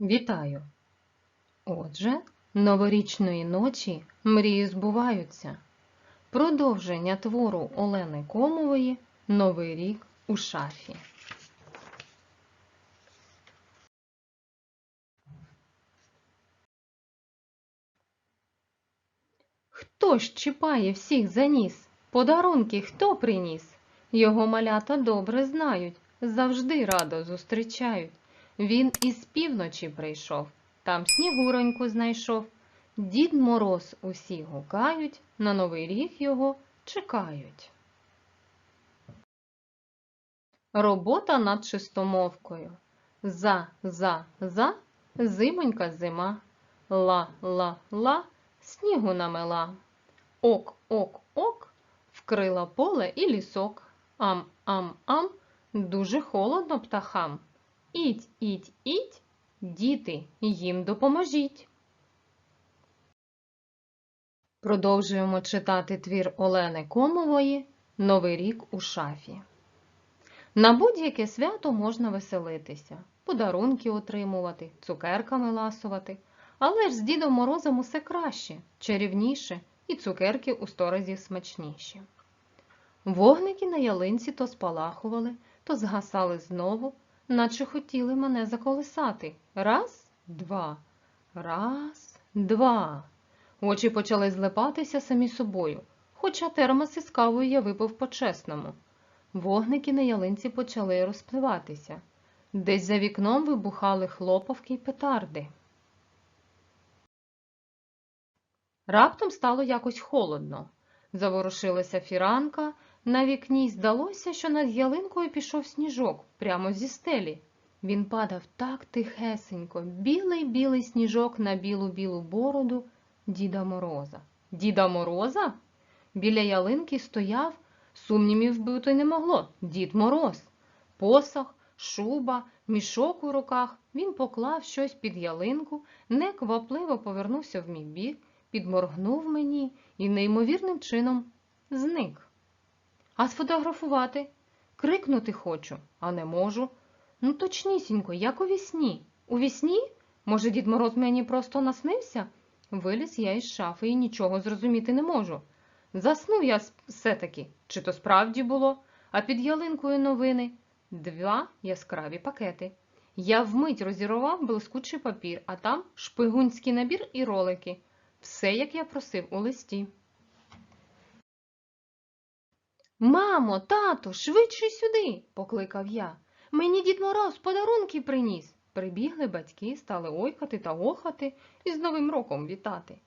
Вітаю! Отже, новорічної ночі мрії збуваються. Продовження твору Олени Комової Новий рік у шафі. Хто ж чіпає всіх за ніс? Подарунки хто приніс? Його малята добре знають, завжди радо зустрічають. Він із півночі прийшов, там снігуроньку знайшов. Дід Мороз усі гукають, на новий рік його чекають. Робота над чистомовкою. За, за, за, зимонька зима. Ла, ла, ла, снігу намела. Ок, ок, ок, вкрила поле і лісок. Ам, ам, ам, дуже холодно птахам. Іть, іть, іть, діти, їм допоможіть. Продовжуємо читати твір Олени Комової Новий рік у шафі. На будь-яке свято можна веселитися, подарунки отримувати, цукерками ласувати. Але ж з Дідом Морозом усе краще, чарівніше і цукерки у сто разів смачніші. Вогники на ялинці то спалахували, то згасали знову, наче хотіли мене заколисати. Раз, два, раз, два. Очі почали злипатися самі собою, хоча термос із кавою я випив по-чесному. Вогники на ялинці почали розпливатися. Десь за вікном вибухали хлопавки й петарди. Раптом стало якось холодно. Заворушилася фіранка, на вікні здалося, що над ялинкою пішов сніжок прямо зі стелі. Він падав так тихесенько, білий-білий сніжок на білу-білу бороду Діда Мороза. Діда Мороза? Біля ялинки стояв, сумнівів бути не могло, Дід Мороз. Посох, шуба, мішок у руках. Він поклав щось під ялинку, неквапливо повернувся в мій бік, підморгнув мені і неймовірним чином зник. А сфотографувати? Крикнути хочу, а не можу. Ну, точнісінько, як у вісні. У вісні? Може, Дід Мороз мені просто наснився? Виліз я із шафи і нічого зрозуміти не можу. Заснув я все-таки, чи то справді було, а під ялинкою новини два яскраві пакети. Я вмить розірвав блискучий папір, а там шпигунський набір і ролики. Все, як я просив у листі. Мамо, тато, швидше сюди, покликав я. Мені дід Мороз подарунки приніс. Прибігли батьки, стали ойкати та охати і з Новим роком вітати.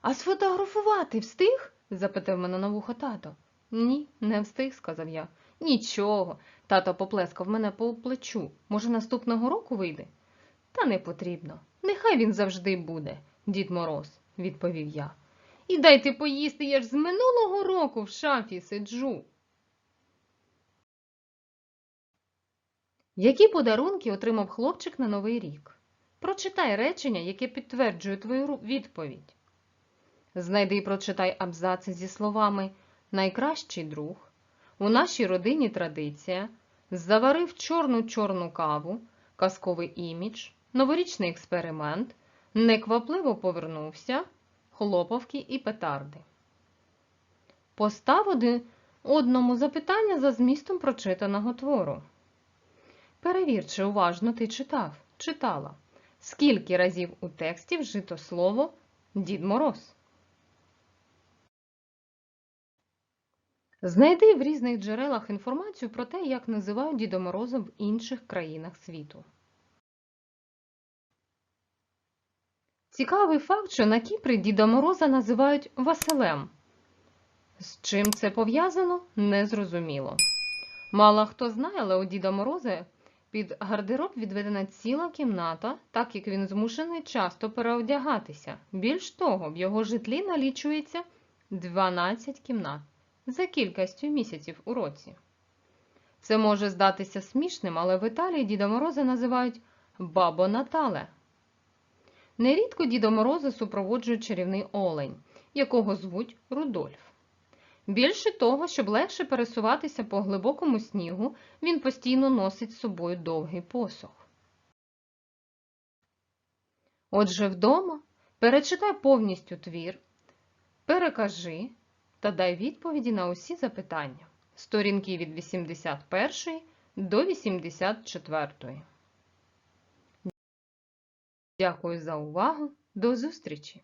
А сфотографувати встиг? запитав мене на вухо тато. Ні, не встиг, сказав я. Нічого. Тато поплескав мене по плечу. Може, наступного року вийде? Та не потрібно. Нехай він завжди буде, дід Мороз, відповів я. І дайте поїсти, я ж з минулого року в шафі сиджу. Які подарунки отримав хлопчик на Новий рік? Прочитай речення, яке підтверджує твою відповідь. Знайди і прочитай абзаци зі словами Найкращий друг, у нашій родині традиція, заварив чорну-чорну каву, казковий імідж, новорічний експеримент, неквапливо повернувся, хлопавки і петарди. Постав один одному запитання за змістом прочитаного твору. Перевір, чи уважно ти читав, читала. Скільки разів у тексті вжито слово Дід Мороз? Знайди в різних джерелах інформацію про те, як називають Діда Мороза в інших країнах світу. Цікавий факт, що на Кіпрі Діда Мороза називають Василем. З чим це пов'язано, незрозуміло. Мало хто знає, але у Діда Мороза під гардероб відведена ціла кімната, так як він змушений часто переодягатися. Більш того, в його житлі налічується 12 кімнат за кількістю місяців у році. Це може здатися смішним, але в Італії Діда Мороза називають Бабо Натале. Нерідко Діда Мороза супроводжує чарівний олень, якого звуть Рудольф. Більше того, щоб легше пересуватися по глибокому снігу, він постійно носить з собою довгий посох. Отже, вдома перечитай повністю твір, перекажи та дай відповіді на усі запитання. Сторінки від 81 до 84. Дякую за увагу. До зустрічі!